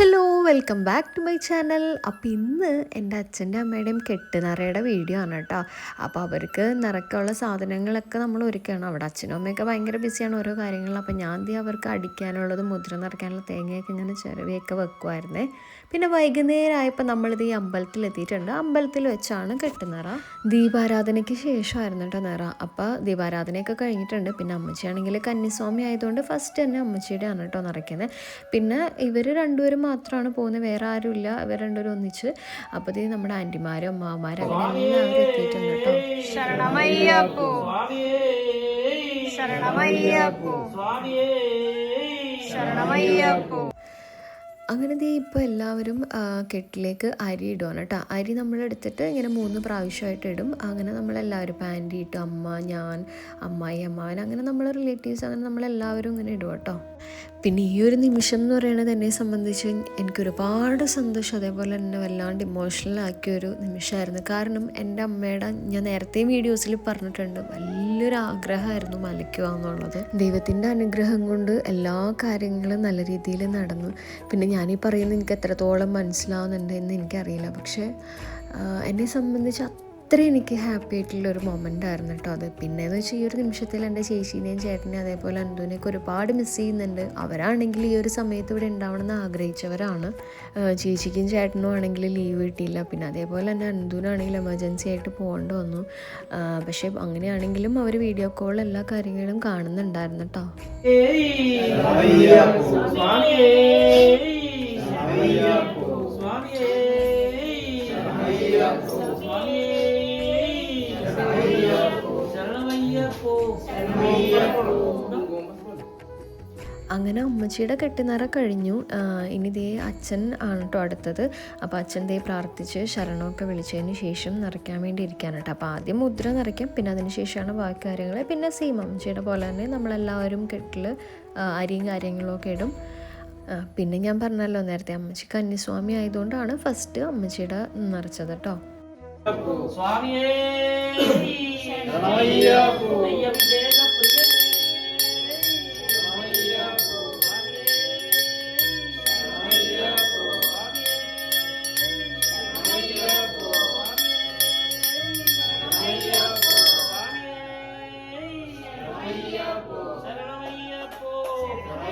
Hello welcome back to my channel. അപ്പോൾ ഇന്ന് എന്റെ അച്ഛന്റെ അമ്മയുടെയും കെട്ടുനിറയുടെ വീഡിയോ ആണ് കേട്ടോ. അപ്പോൾ അവർക്ക് നിറയ്ക്കുള്ള സാധനങ്ങളൊക്കെ നമ്മൾ ഒരുക്കുകയാണ്. അവിടെ അച്ഛനും അമ്മയൊക്കെ ഭയങ്കര ബിസിയാണ് ഓരോ കാര്യങ്ങളും. അപ്പോൾ ഞാൻ ദേ അവർക്ക് അടിക്കാനുള്ളത് മുദ്ര നിറയ്ക്കാനുള്ള തേങ്ങയൊക്കെ ഇങ്ങനെ ചിരവിയൊക്കെ വെക്കുമായിരുന്നേ പിന്നെ വൈകുന്നേരമായപ്പോൾ നമ്മളിത് ഈ അമ്പലത്തിൽ എത്തിയിട്ടുണ്ട്. അമ്പലത്തിൽ വെച്ചാണ് കെട്ടുനിറ. ദീപാരാധനയ്ക്ക് ശേഷമായിരുന്നു കേട്ടോ നിറ. അപ്പോൾ ദീപാരാധനയൊക്കെ കഴിഞ്ഞിട്ടുണ്ട്. പിന്നെ അമ്മച്ചിയാണെങ്കിൽ കന്നിസ്വാമി ആയതുകൊണ്ട് ഫസ്റ്റ് തന്നെ അമ്മച്ചിയുടെ ആണ് കേട്ടോ നിറയ്ക്കുന്നത്. പിന്നെ ഇവർ രണ്ടുപേരും മാത്രമാണ് പോകുന്നത് വേറെ ആരുമില്ല. ഇവർ രണ്ടുപേരും ഒന്നിച്ച് അപ്പോൾ ഇത് നമ്മുടെ ആന്റിമാരും അമ്മാവന്മാരും അങ്ങനെ എല്ലാവരും എത്തിയിട്ടുണ്ട് കേട്ടോ. ശരണമയ്യപ്പോ. ശരണമയ്യപ്പോ. ശരണമയ്യപ്പോ. അങ്ങനെ ദേ ഇപ്പോൾ എല്ലാവരും കെട്ടിലേക്ക് അരി ഇടുവാണ് കേട്ടോ. അരി നമ്മൾ എടുത്തിട്ട് ഇങ്ങനെ മൂന്ന് പ്രാവശ്യമായിട്ട് ഇടും. അങ്ങനെ നമ്മളെല്ലാവരും പാന്റി ഇട്ടു അമ്മ ഞാൻ അമ്മായി അമ്മാവൻ അങ്ങനെ നമ്മളെ റിലേറ്റീവ്സ് അങ്ങനെ നമ്മളെല്ലാവരും ഇങ്ങനെ ഇടും കേട്ടോ. പിന്നെ ഈ ഒരു നിമിഷം എന്ന് പറയുന്നത് എന്നെ സംബന്ധിച്ച് എനിക്ക് ഒരുപാട് സന്തോഷം. അതേപോലെ തന്നെ വല്ലാണ്ട് ഇമോഷണൽ ആക്കിയ ഒരു നിമിഷമായിരുന്നു. കാരണം എന്റെ അമ്മയുടെ ഞാൻ നേരത്തെ വീഡിയോസിൽ പറഞ്ഞിട്ടുണ്ട് വലിയൊരു ആഗ്രഹമായിരുന്നു മലയ്ക്കുക എന്നുള്ളത് ദൈവത്തിന്റെ അനുഗ്രഹം കൊണ്ട് എല്ലാ കാര്യങ്ങളും നല്ല രീതിയിൽ നടന്നു. പിന്നെ ഞാനീ പറയുന്നത് എനിക്ക് എത്രത്തോളം മനസ്സിലാവുന്നുണ്ട് എന്ന് എനിക്കറിയില്ല. പക്ഷേ എന്നെ സംബന്ധിച്ച് അത്ര എനിക്ക് ഹാപ്പി ആയിട്ടുള്ള ഒരു മൊമെന്റ് ആയിരുന്നു കേട്ടോ അത്. പിന്നെയെന്ന് വെച്ചാൽ ഈ ഒരു നിമിഷത്തിൽ എന്റെ ചേച്ചീനെയും ചേട്ടനെയും അതേപോലെ അന്തുവിനെയൊക്കെ ഒരുപാട് മിസ് ചെയ്യുന്നുണ്ട്. അവരാണെങ്കിൽ ഈ ഒരു സമയത്ത് ഇവിടെ ഉണ്ടാവണമെന്ന് ആഗ്രഹിച്ചവരാണ്. ചേച്ചിക്കും ചേട്ടനും ആണെങ്കിൽ ലീവ് കിട്ടിയില്ല. പിന്നെ അതേപോലെ തന്നെ അന്തുവിനാണെങ്കിൽ എമർജൻസി ആയിട്ട് പോകേണ്ടി വന്നു. പക്ഷേ അങ്ങനെയാണെങ്കിലും അവർ വീഡിയോ കോൾ എല്ലാ കാര്യങ്ങളും കാണുന്നുണ്ടായിരുന്നു കേട്ടോ. അങ്ങനെ അമ്മച്ചിയുടെ കെട്ടിനറ കഴിഞ്ഞു. ഇനി ദേ അച്ഛൻ ആണ് കേട്ടോ അടുത്തത്. അപ്പോൾ അച്ഛൻ ദേ പ്രാർത്ഥിച്ച് ശരണമൊക്കെ വിളിച്ചതിന് ശേഷം നിറയ്ക്കാൻ വേണ്ടി ഇരിക്കാണ് കേട്ടോ അപ്പോൾ ആദ്യം മുദ്ര നിറയ്ക്കും പിന്നെ അതിന് ശേഷമാണ് ബാക്കി കാര്യങ്ങൾ പിന്നെ സെയിം അമ്മച്ചിയുടെ പോലെ തന്നെ നമ്മളെല്ലാവരും കെട്ടിൽ അരിയും കാര്യങ്ങളൊക്കെ ഇടും. പിന്നെ ഞാൻ പറഞ്ഞല്ലോ നേരത്തെ അമ്മച്ചി കന്യസ്വാമി ആയതുകൊണ്ടാണ് ഫസ്റ്റ് അമ്മച്ചിയുടെ നിറച്ചത് കേട്ടോ സ്വാമിയേ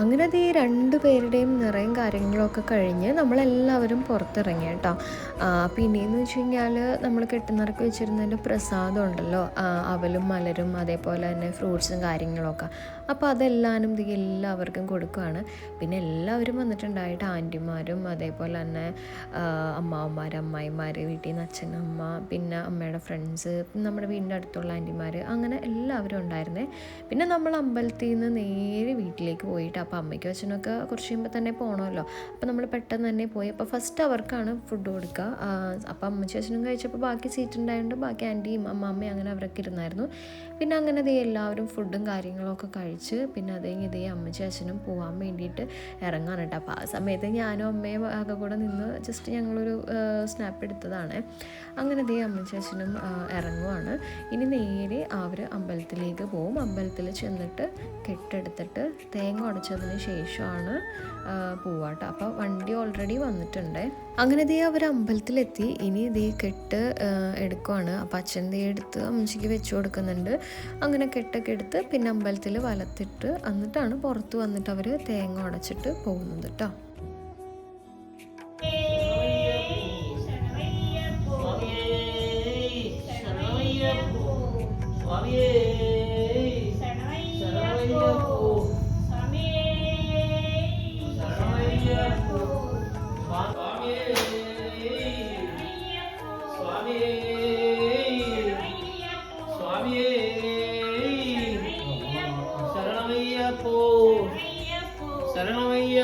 അങ്ങനെ ഈ രണ്ട് പേരുടെയും നിറയും കാര്യങ്ങളൊക്കെ കഴിഞ്ഞ് നമ്മളെല്ലാവരും പുറത്തിറങ്ങി കേട്ടോ. പിന്നെയെന്ന് വെച്ച് കഴിഞ്ഞാൽ നമ്മൾ കെട്ടുനിറക്ക് വെച്ചിരുന്നതിന്റെ പ്രസാദം ഉണ്ടല്ലോ. അവലും മലരും അതേപോലെ തന്നെ ഫ്രൂട്ട്സും കാര്യങ്ങളൊക്കെ. അപ്പോൾ അതെല്ലാവരും എല്ലാവർക്കും കൊടുക്കുകയാണ് പിന്നെ എല്ലാവരും വന്നിട്ടുണ്ടായിട്ട് ആന്റിമാരും അതേപോലെ തന്നെ അമ്മാവന്മാർ അമ്മായിമാർ വീട്ടിൽ നിന്ന് അച്ഛൻ അമ്മ പിന്നെ അമ്മയുടെ ഫ്രണ്ട്സ് നമ്മുടെ വീടിന്റെ അടുത്തുള്ള ആന്റിമാർ അങ്ങനെ എല്ലാവരും ഉണ്ടായിരുന്നേ. പിന്നെ നമ്മൾ അമ്പലത്തിൽ നിന്ന് നേരെ വീട്ടിലേക്ക് പോയിട്ട് അപ്പോൾ അമ്മയ്ക്കും അച്ഛനൊക്കെ കുറച്ച് കഴിയുമ്പോൾ തന്നെ പോകണമല്ലോ അപ്പോൾ നമ്മൾ പെട്ടെന്ന് തന്നെ പോയി. അപ്പോൾ ഫസ്റ്റ് അവർക്കാണ് ഫുഡ് കൊടുക്കുക. അപ്പോൾ അമ്മച്ചും അച്ഛനും കഴിച്ചപ്പോൾ ബാക്കി സീറ്റ് ഉണ്ടായതുകൊണ്ട് ബാക്കി ആന്റിയും അമ്മാമ്മയും അങ്ങനെ അവരൊക്കെ ഇരുന്നായിരുന്നു. പിന്നെ അങ്ങനെ എല്ലാവരും ഫുഡും കാര്യങ്ങളൊക്കെ കഴിച്ച് പിന്നെ അത് ഇതേ അമ്മച്ചി അച്ഛനും പോകാൻ വേണ്ടിയിട്ട് ഇറങ്ങാണ് കേട്ടോ. അപ്പോൾ ആ സമയത്ത് ഞാനും അമ്മയും ആകെ കൂടെ നിന്ന് ജസ്റ്റ് ഞങ്ങളൊരു സ്നാപ്പ് എടുത്തതാണ്. അങ്ങനെ ഇതേ അമ്മച്ചി അച്ഛനും ഇറങ്ങുവാണ്. ഇനി നേരെ അവർ അമ്പലത്തിലേക്ക് പോകും അമ്പലത്തിൽ ചെന്നിട്ട് കെട്ടെടുത്തിട്ട് തേങ്ങ ഉടച്ചതിന് ശേഷമാണ് പോവാട്ടോ അപ്പോൾ വണ്ടി ഓൾറെഡി വന്നിട്ടുണ്ട്. അങ്ങനെ ദേ അവർ അമ്പലത്തിലെത്തി. ഇനി ദേ കെട്ട് എടുക്കുവാണ്. അപ്പം അച്ഛൻ ദേ എടുത്ത് അമ്മച്ചിക്ക് വെച്ച് കൊടുക്കുന്നുണ്ട്. അങ്ങനെ കെട്ടൊക്കെ എടുത്ത് പിന്നെ അമ്പലത്തിൽ വലത്തിട്ട് എന്നിട്ടാണ് പുറത്ത് വന്നിട്ട് അവർ തേങ്ങ ഉടച്ചിട്ട് പോകുന്നത് കേട്ടോ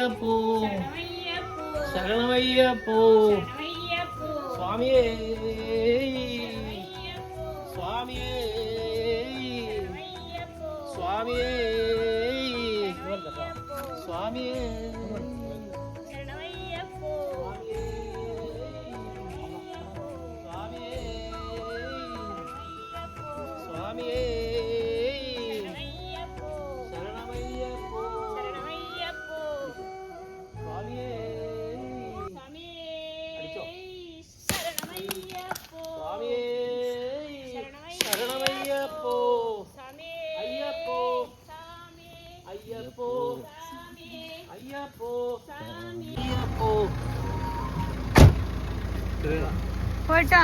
சரணமையப்போ சரணமையப்போ சுவாமியே சுவாமியே சுவாமியே അയ്യപ്പോ അയ്യപ്പോ അയ്യപ്പോ. പോയിട്ടോ?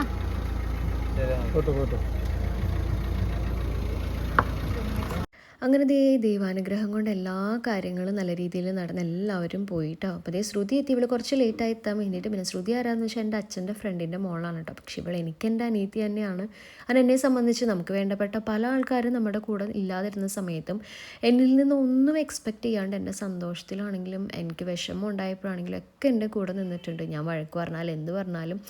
അങ്ങനെ ദേ ദൈവാനുഗ്രഹം കൊണ്ട് എല്ലാ കാര്യങ്ങളും നല്ല രീതിയിൽ നടന്ന് എല്ലാവരും പോയിട്ടോ. അപ്പോൾ ദേ ശ്രുതി എത്തി. ഇവൾ കുറച്ച് ലേറ്റായി എത്താൻ വേണ്ടിയിട്ട് പിന്നെ ശ്രുതി ആരാന്ന് വെച്ചാൽ എന്റെ അച്ഛന്റെ ഫ്രണ്ടിന്റെ മോളാണ് കേട്ടോ. പക്ഷെ ഇവൾ എനിക്ക് എന്റെ അനീതി തന്നെയാണ്. അത് എന്നെ സംബന്ധിച്ച് നമുക്ക് വേണ്ടപ്പെട്ട പല ആൾക്കാരും നമ്മുടെ കൂടെ ഇല്ലാതിരുന്ന സമയത്തും എന്നിൽ നിന്ന് ഒന്നും എക്സ്പെക്റ്റ് ചെയ്യാണ്ട് എന്റെ സന്തോഷത്തിലാണെങ്കിലും എനിക്ക് വിഷമം ഉണ്ടായപ്പോഴാണെങ്കിലും ഒക്കെ എന്റെ കൂടെ നിന്നിട്ടുണ്ട്. ഞാൻ വഴക്ക് പറഞ്ഞാൽ എന്ത് പറഞ്ഞാലും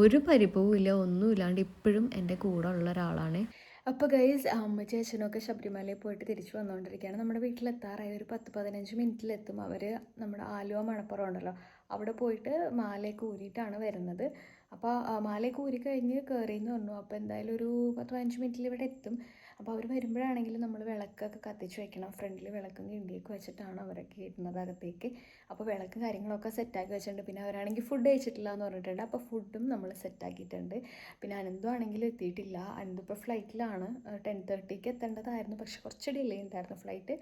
ഒരു പരിഭവവും ഇല്ല ഒന്നുമില്ലാണ്ട് ഇപ്പോഴും എന്റെ കൂടെ ഉള്ള ഒരാളാണ്. അപ്പോൾ ഗൈസ് അമ്മച്ചി അച്ഛനൊക്കെ ശബരിമലയിൽ പോയിട്ട് തിരിച്ചു വന്നുകൊണ്ടിരിക്കുകയാണ് നമ്മുടെ വീട്ടിലെത്താറായി. ഒരു പത്ത് പതിനഞ്ച് മിനിറ്റിലെത്തും അവർ നമ്മുടെ ആലുവ മണപ്പുറം ഉണ്ടല്ലോ. അവിടെ പോയിട്ട് മാലയൊക്കെ ഊരിയിട്ടാണ് വരുന്നത്. അപ്പോൾ മാലയൊക്കെ ഊരി കഴിഞ്ഞ് കയറിയെന്ന് പറഞ്ഞു. അപ്പോൾ എന്തായാലും ഒരു പത്ത് പതിനഞ്ച് മിനിറ്റിൽ ഇവിടെ എത്തും. അപ്പോൾ അവർ വരുമ്പോഴാണെങ്കിൽ നമ്മൾ വിളക്കൊക്കെ കത്തിച്ച് വെക്കണം. ഫ്രണ്ടിൽ വിളക്കും കിണ്ടിയൊക്കെ വെച്ചിട്ടാണ് അവരൊക്കെ ഇടുന്നത് അകത്തേക്ക്. അപ്പോൾ വിളക്കും കാര്യങ്ങളൊക്കെ സെറ്റാക്കി വെച്ചിട്ടുണ്ട്. പിന്നെ അവരാണെങ്കിൽ ഫുഡ് കഴിച്ചിട്ടില്ല എന്ന് പറഞ്ഞിട്ടുണ്ട്. അപ്പോൾ ഫുഡും നമ്മൾ സെറ്റാക്കിയിട്ടുണ്ട്. പിന്നെ അനന്തു ആണെങ്കിലും എത്തിയിട്ടില്ല. അനന്തു ഇപ്പോൾ ഫ്ലൈറ്റിലാണ് ടെൻ തേർട്ടിക്ക് എത്തേണ്ടതായിരുന്നു. പക്ഷെ കുറച്ച് ഡിലേ ഉണ്ടായിരുന്നു ഫ്ലൈറ്റ്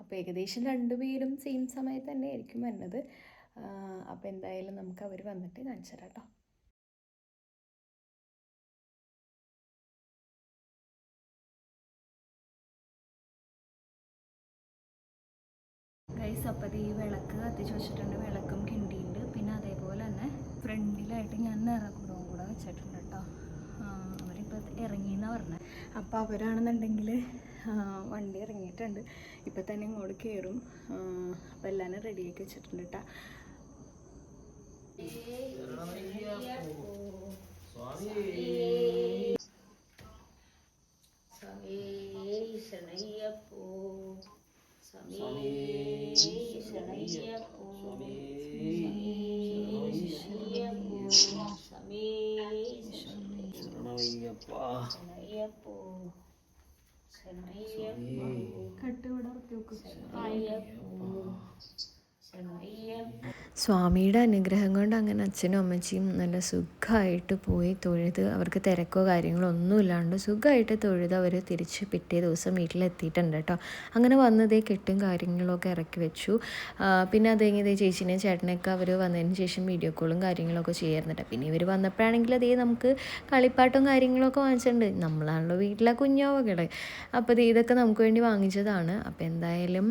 അപ്പോൾ ഏകദേശം രണ്ടുപേരും സെയിം സമയത്ത് തന്നെ ആയിരിക്കും വരുന്നത് അപ്പോൾ എന്തായാലും നമുക്ക് അവർ വന്നിട്ട് കാണിച്ചു തരാം കേട്ടോ. ഗൈസ് അപ്പോൾ ഈ വിളക്ക് കത്തിച്ച് വെച്ചിട്ടുണ്ട് വിളക്കും കിണ്ടിയുണ്ട്. പിന്നെ അതേപോലെ തന്നെ ഫ്രണ്ടിലായിട്ട് ഞാൻ നിറകുടവും കൂടെ വെച്ചിട്ടുണ്ട് കേട്ടോ അവരിപ്പോൾ ഇറങ്ങിയെന്നാണ് പറഞ്ഞത് അപ്പോൾ അവരാണെന്നുണ്ടെങ്കിൽ വണ്ടി ഇറങ്ങിയിട്ടുണ്ട്. ഇപ്പം തന്നെ ഇങ്ങോട്ട് കയറും അപ്പോൾ എല്ലാവരും റെഡിയാക്കി വെച്ചിട്ടുണ്ട് കേട്ടോ കട്ട് ഇവിടെ ഇറക്കി വെക്കും. സ്വാമിയുടെ അനുഗ്രഹം കൊണ്ട് അങ്ങനെ അച്ഛനും അമ്മച്ചിയും നല്ല സുഖമായിട്ട് പോയി തൊഴുത് അവർക്ക് തിരക്കോ കാര്യങ്ങളോ ഒന്നും ഇല്ലാണ്ട് സുഖമായിട്ട് തൊഴുത് അവർ തിരിച്ച് പിറ്റേ ദിവസം വീട്ടിലെത്തിയിട്ടുണ്ട് കേട്ടോ. അങ്ങനെ വന്നതേ കെട്ടും കാര്യങ്ങളൊക്കെ ഇറക്കി വെച്ചു. പിന്നെ അത് കഴിഞ്ഞത് ചേച്ചിനെയും ചേട്ടനെയൊക്കെ അവർ വന്നതിന് ശേഷം വീഡിയോ കോളും കാര്യങ്ങളൊക്കെ ചെയ്യാറുണ്ട് പിന്നെ ഇവർ വന്നപ്പോഴാണെങ്കിൽ അതേ നമുക്ക് കളിപ്പാട്ടും കാര്യങ്ങളൊക്കെ വാങ്ങിച്ചിട്ടുണ്ട്. നമ്മളാണല്ലോ വീട്ടിലെ കുഞ്ഞോവകളെ. അപ്പോൾ ഇത് ഇതൊക്കെ നമുക്ക് വേണ്ടി വാങ്ങിച്ചതാണ്. അപ്പോൾ എന്തായാലും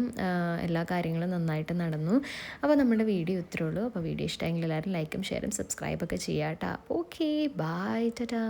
എല്ലാ കാര്യങ്ങളും നന്നായിട്ട് നടന്നു. അപ്പോൾ നമ്മുടെ വീഡിയോ ഇത്രേ ഉള്ളൂ. അപ്പോൾ വീഡിയോ ഇഷ്ടമെങ്കിൽ എല്ലാവരും ലൈക്കും ഷെയറും സബ്സ്ക്രൈബൊക്കെ ചെയ്യാം കേട്ടോ ഓക്കെ ബൈ ടാറ്റാ.